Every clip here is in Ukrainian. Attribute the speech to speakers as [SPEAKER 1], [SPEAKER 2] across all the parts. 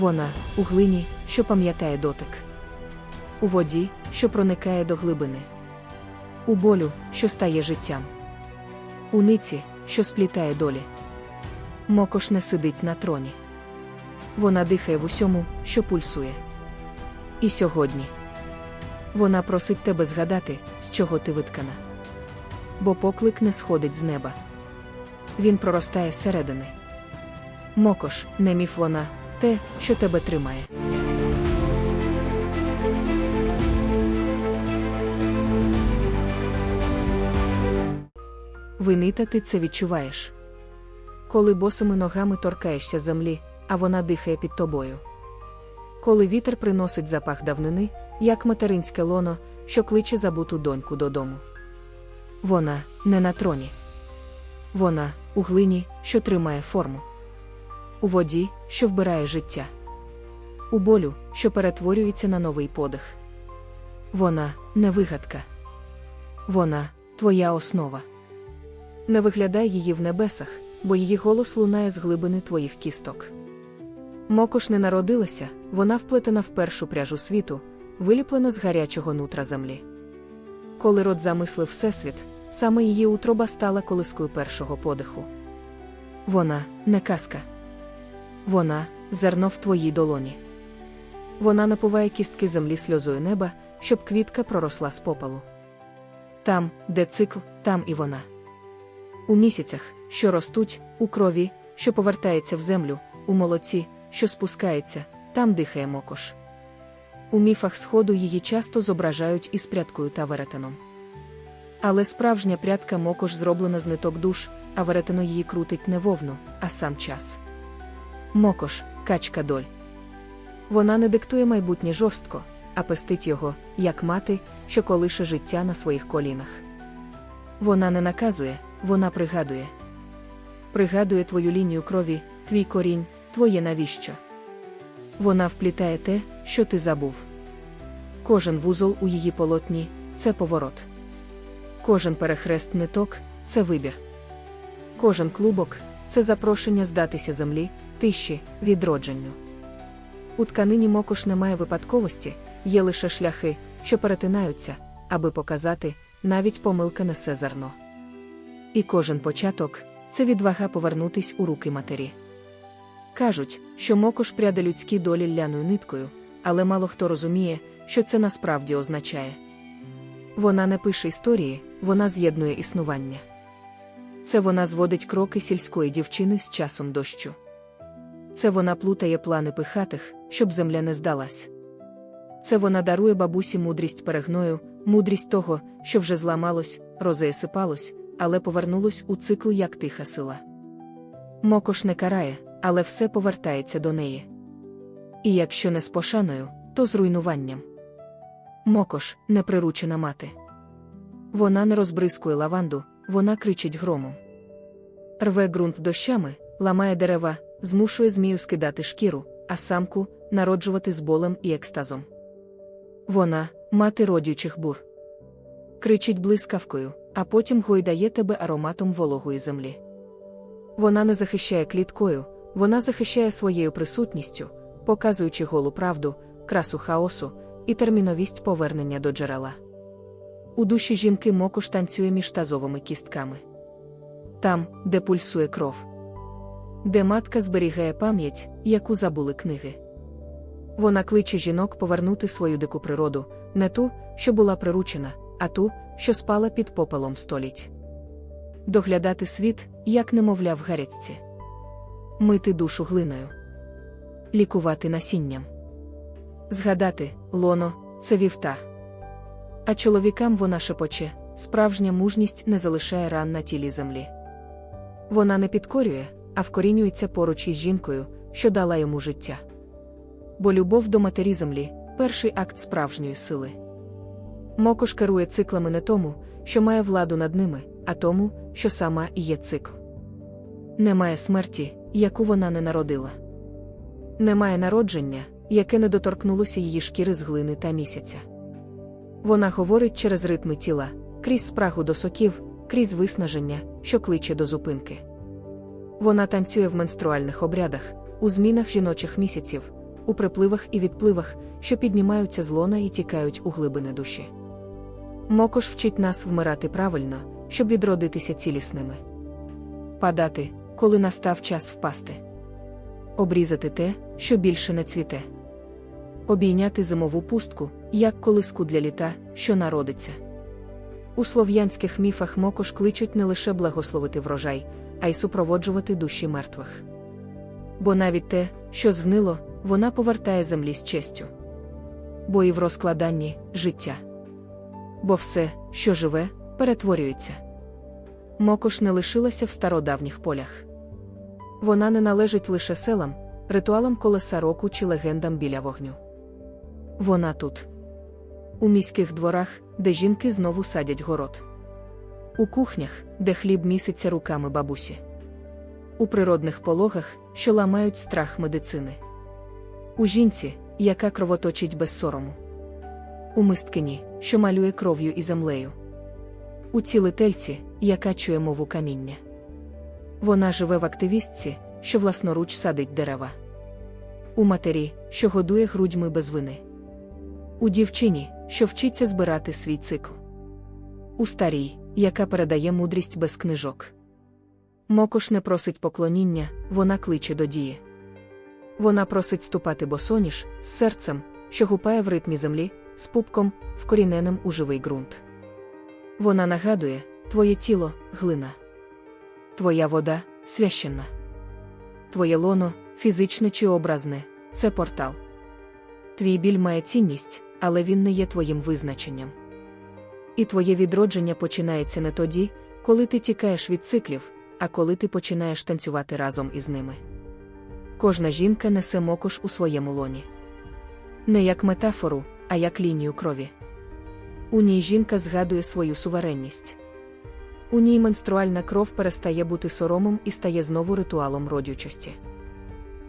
[SPEAKER 1] Вона у глині, що пам'ятає дотик. У воді, що проникає до глибини. У болю, що стає життям. У ниці, що сплітає долі. Мокош не сидить на троні. Вона дихає в усьому, що пульсує. І сьогодні вона просить тебе згадати, з чого ти виткана. Бо поклик не сходить з неба. Він проростає зсередини. Мокош, не міф вона, те, що тебе тримає. Винита ти це відчуваєш. Коли босими ногами торкаєшся землі, а вона дихає під тобою. Коли вітер приносить запах давнини, як материнське лоно, що кличе забуту доньку додому. Вона не на троні. Вона у глині, що тримає форму. У воді, що вбирає життя. У болю, що перетворюється на новий подих. Вона не вигадка. Вона твоя основа. Не виглядай її в небесах, бо її голос лунає з глибини твоїх кісток. Мокош не народилася, вона вплетена в першу пряжу світу, виліплена з гарячого нутра землі. Коли род замислив Всесвіт, саме її утроба стала колискою першого подиху. Вона не казка. Вона зерно в твоїй долоні. Вона напуває кістки землі сльозою неба, щоб квітка проросла з попелу. Там, де цикл, там і вона. У місяцях, що ростуть, у крові, що повертається в землю, у молоці, що спускається, там дихає мокош. У міфах Сходу її часто зображають із прядкою та веретеном. Але справжня прядка мокош зроблена з ниток душ, а веретено її крутить не вовну, а сам час. Мокош, качка доль. Вона не диктує майбутнє жорстко, а пестить його, як мати, що колише життя на своїх колінах. Вона не наказує, вона пригадує. Пригадує твою лінію крові, твій корінь, твоє навіщо. Вона вплітає те, що ти забув. Кожен вузол у її полотні це поворот. Кожен перехрест ниток це вибір. Кожен клубок це запрошення здатися землі, тиші, відродженню. У тканині мокош немає випадковості, є лише шляхи, що перетинаються, аби показати, навіть помилка несе зерно. І кожен початок це відвага повернутись у руки матері. Кажуть, що мокош пряде людські долі ляною ниткою, але мало хто розуміє, що це насправді означає. Вона не пише історії, вона з'єднує існування. Це вона зводить кроки сільської дівчини з часом дощу. Це вона плутає плани пихатих, щоб земля не здалась. Це вона дарує бабусі мудрість перегною, мудрість того, що вже зламалось, розеясипалось, але повернулось у цикл як тиха сила. Мокош не карає, але все повертається до неї. І якщо не з пошаною, то з руйнуванням. Мокош не приручена мати. Вона не розбризкує лаванду, вона кричить громом. Рве ґрунт дощами, ламає дерева, змушує змію скидати шкіру, а самку народжувати з болем і екстазом. Вона мати родючих бур. Кричить блискавкою, а потім гойдає тебе ароматом вологої землі. Вона не захищає кліткою, вона захищає своєю присутністю, показуючи голу правду, красу хаосу і терміновість повернення до джерела. У душі жінки мокош танцює між тазовими кістками. Там, де пульсує кров, де матка зберігає пам'ять, яку забули книги. Вона кличе жінок повернути свою дику природу, не ту, що була приручена, а ту, що спала під попелом століть. Доглядати світ, як немовля в гарячці. Мити душу глиною, лікувати насінням. Згадати, лоно, це вівтар. А чоловікам вона шепоче, справжня мужність не залишає ран на тілі землі. Вона не підкорює, а вкорінюється поруч із жінкою, що дала йому життя. Бо любов до матері землі перший акт справжньої сили. Мокош керує циклами не тому, що має владу над ними, а тому, що сама і є цикл. Немає смерті, яку вона не народила. Немає народження, яке не доторкнулося її шкіри з глини та місяця. Вона говорить через ритми тіла, крізь спрагу до соків, крізь виснаження, що кличе до зупинки. Вона танцює в менструальних обрядах, у змінах жіночих місяців, у припливах і відпливах, що піднімаються з лона і тікають у глибини душі. Мокош вчить нас вмирати правильно, щоб відродитися цілісними. Падати, коли настав час впасти. Обрізати те, що більше не цвіте. Обійняти зимову пустку, як колиску для літа, що народиться. У слов'янських міфах мокош кличуть не лише благословити врожай, а й супроводжувати душі мертвих. Бо навіть те, що згнило, вона повертає землі з честю. Бо і в розкладанні життя. Бо все, що живе, перетворюється. Мокош не лишилася в стародавніх полях. Вона не належить лише селам, ритуалам колеса року чи легендам біля вогню. Вона тут. У міських дворах, де жінки знову садять город. У кухнях, де хліб міситься руками бабусі. У природних пологах, що ламають страх медицини. У жінці, яка кровоточить без сорому. У мисткині, що малює кров'ю і землею. У цілительці, яка чує мову каміння. Вона живе в активістці, що власноруч садить дерева. У матері, що годує грудьми без вини. У дівчині, що вчиться збирати свій цикл. У старій, яка передає мудрість без книжок. Мокош не просить поклоніння, вона кличе до дії. Вона просить ступати босоніж з серцем, що гупає в ритмі землі, з пупком, вкоріненим у живий ґрунт. Вона нагадує твоє тіло глина, твоя вода священна. Твоє лоно, фізичне чи образне, це портал. Твій біль має цінність, але він не є твоїм визначенням. І твоє відродження починається не тоді, коли ти тікаєш від циклів, а коли ти починаєш танцювати разом із ними. Кожна жінка несе мокош у своєму лоні. Не як метафору, а як лінію крові. У ній жінка згадує свою суверенність. У ній менструальна кров перестає бути соромом і стає знову ритуалом родючості.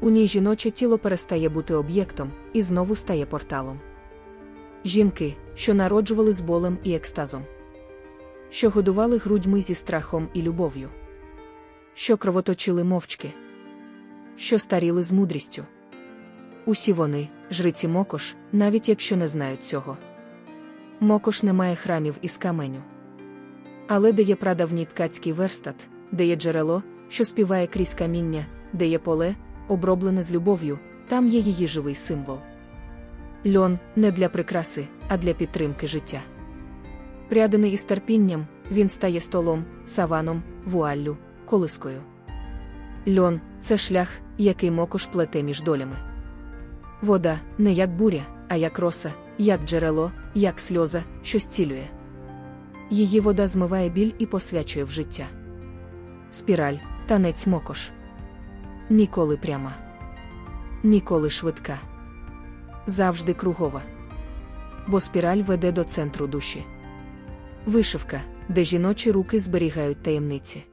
[SPEAKER 1] У ній жіноче тіло перестає бути об'єктом і знову стає порталом. Жінки, що народжували з болем і екстазом, що годували грудьми зі страхом і любов'ю, що кровоточили мовчки, що старіли з мудрістю. Усі вони, жриці Мокош, навіть якщо не знають цього. Мокош не має храмів із каменю. Але де є прадавній ткацький верстат, де є джерело, що співає крізь каміння, де є поле, оброблене з любов'ю, там є її живий символ. Льон не для прикраси, а для підтримки життя. Прядений із терпінням, він стає столом, саваном, вуаллю, колискою. Льон це шлях, який мокош плете між долями. Вода не як буря, а як роса, як джерело, як сльоза, що зцілює. Її вода змиває біль і посвячує в життя. Спіраль, танець мокош. Ніколи пряма. Ніколи швидка. Завжди кругова. Бо спіраль веде до центру душі. Вишивка, де жіночі руки зберігають таємниці.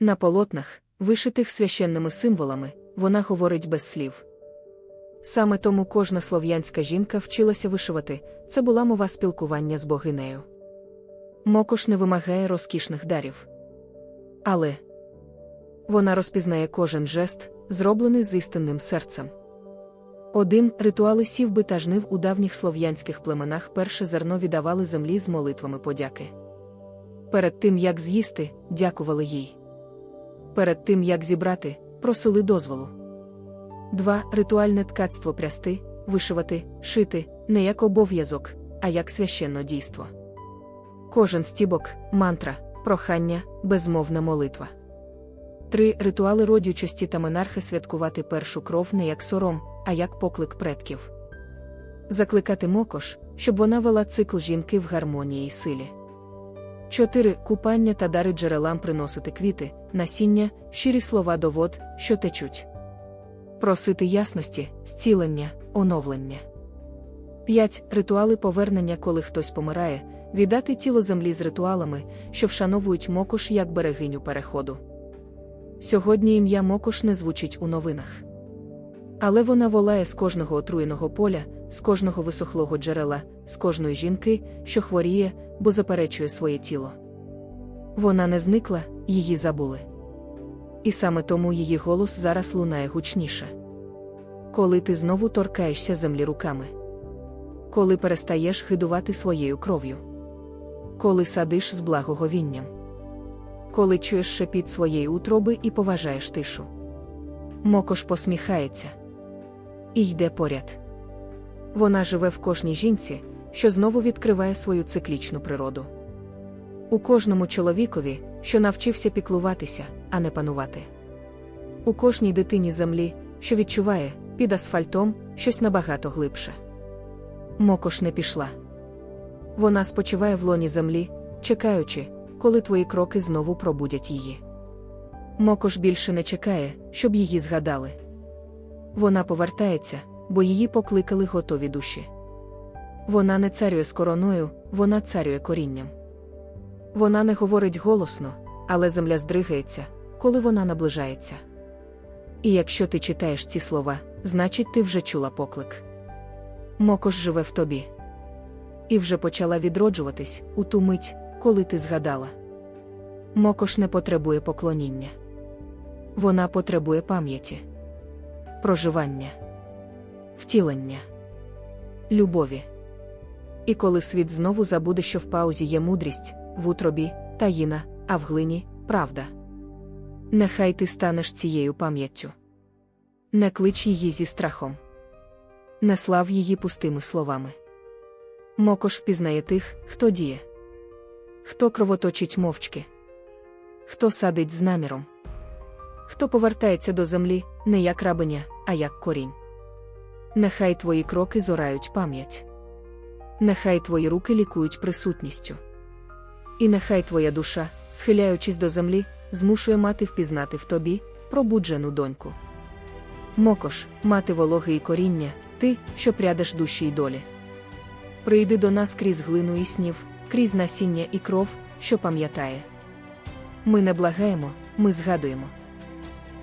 [SPEAKER 1] На полотнах, вишитих священними символами, вона говорить без слів. Саме тому кожна слов'янська жінка вчилася вишивати, це була мова спілкування з богинею. Мокош не вимагає розкішних дарів. Але вона розпізнає кожен жест, зроблений з істинним серцем. Один ритуали сівби та жнив у давніх слов'янських племенах перше зерно віддавали землі з молитвами подяки. Перед тим, як з'їсти, дякували їй. Перед тим, як зібрати, просили дозволу. Два ритуальне ткацтво прясти, вишивати, шити не як обов'язок, а як священне дійство. Кожен стібок, мантра, прохання, безмовна молитва. Три ритуали родючості та монархи святкувати першу кров не як сором, а як поклик предків. Закликати мокош, щоб вона вела цикл жінки в гармонії й силі. 4. Купання та дари джерелам приносити квіти, насіння, щирі слова до вод, що течуть. Просити ясності, зцілення, оновлення. 5. Ритуали повернення, коли хтось помирає, віддати тіло землі з ритуалами, що вшановують мокош як берегиню переходу. Сьогодні ім'я Мокош не звучить у новинах. Але вона волає з кожного отруєного поля, з кожного висохлого джерела, з кожної жінки, що хворіє, бо заперечує своє тіло. Вона не зникла, її забули. І саме тому її голос зараз лунає гучніше. Коли ти знову торкаєшся землі руками. Коли перестаєш хидувати своєю кров'ю. Коли садиш з благоговінням. Коли чуєш шепіт своєї утроби і поважаєш тишу. Мокош посміхається і йде поряд. Вона живе в кожній жінці, що знову відкриває свою циклічну природу. У кожному чоловікові, що навчився піклуватися, а не панувати. У кожній дитині землі, що відчуває, під асфальтом щось набагато глибше. Мокош не пішла. Вона спочиває в лоні землі, чекаючи, коли твої кроки знову пробудять її. Мокош більше не чекає, щоб її згадали. Вона повертається, бо її покликали готові душі. Вона не царює з короною, вона царює корінням. Вона не говорить голосно, але земля здригається, коли вона наближається. І якщо ти читаєш ці слова, значить ти вже чула поклик. Мокош живе в тобі. І вже почала відроджуватись у ту мить, коли ти згадала. Мокош не потребує поклоніння. Вона потребує пам'яті, проживання, втілення, любові. І коли світ знову забуде, що в паузі є мудрість, в утробі, таїна, а в глині правда. Нехай ти станеш цією пам'яттю. Не клич її зі страхом. Не слав її пустими словами. Мокош впізнає тих, хто діє, хто кровоточить мовчки, хто садить з наміром, хто повертається до землі не як рабиня, а як корінь. Нехай твої кроки зорають пам'ять. Нехай твої руки лікують присутністю. І нехай твоя душа, схиляючись до землі, змушує мати впізнати в тобі пробуджену доньку. Мокош, мати вологи і коріння, ти, що прядеш душі й долі. Прийди до нас крізь глину і снів, крізь насіння і кров, що пам'ятає. Ми не благаємо, ми згадуємо.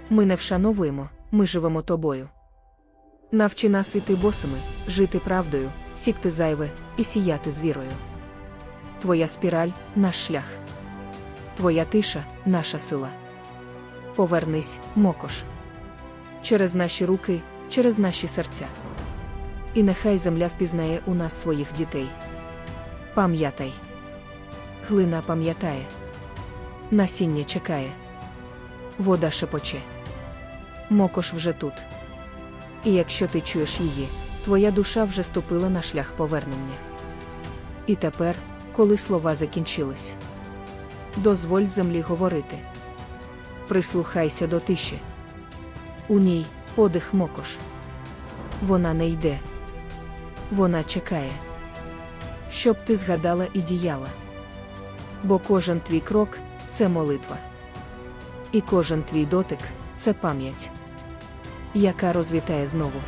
[SPEAKER 1] Ми не вшановуємо, ми живемо тобою. Навчи нас іти босими, жити правдою, сікти зайве і сіяти з вірою. Твоя спіраль наш шлях. Твоя тиша наша сила. Повернись, мокош. Через наші руки, через наші серця. І нехай земля впізнає у нас своїх дітей. Пам'ятай. Глина пам'ятає. Насіння чекає. Вода шепоче. Мокош вже тут. І якщо ти чуєш її, твоя душа вже ступила на шлях повернення. І тепер, коли слова закінчились, дозволь землі говорити. Прислухайся до тиші. У ній подих мокош. Вона не йде. Вона чекає, щоб ти згадала і діяла. Бо кожен твій крок це молитва. І кожен твій дотик це пам'ять, яка розвітає знову.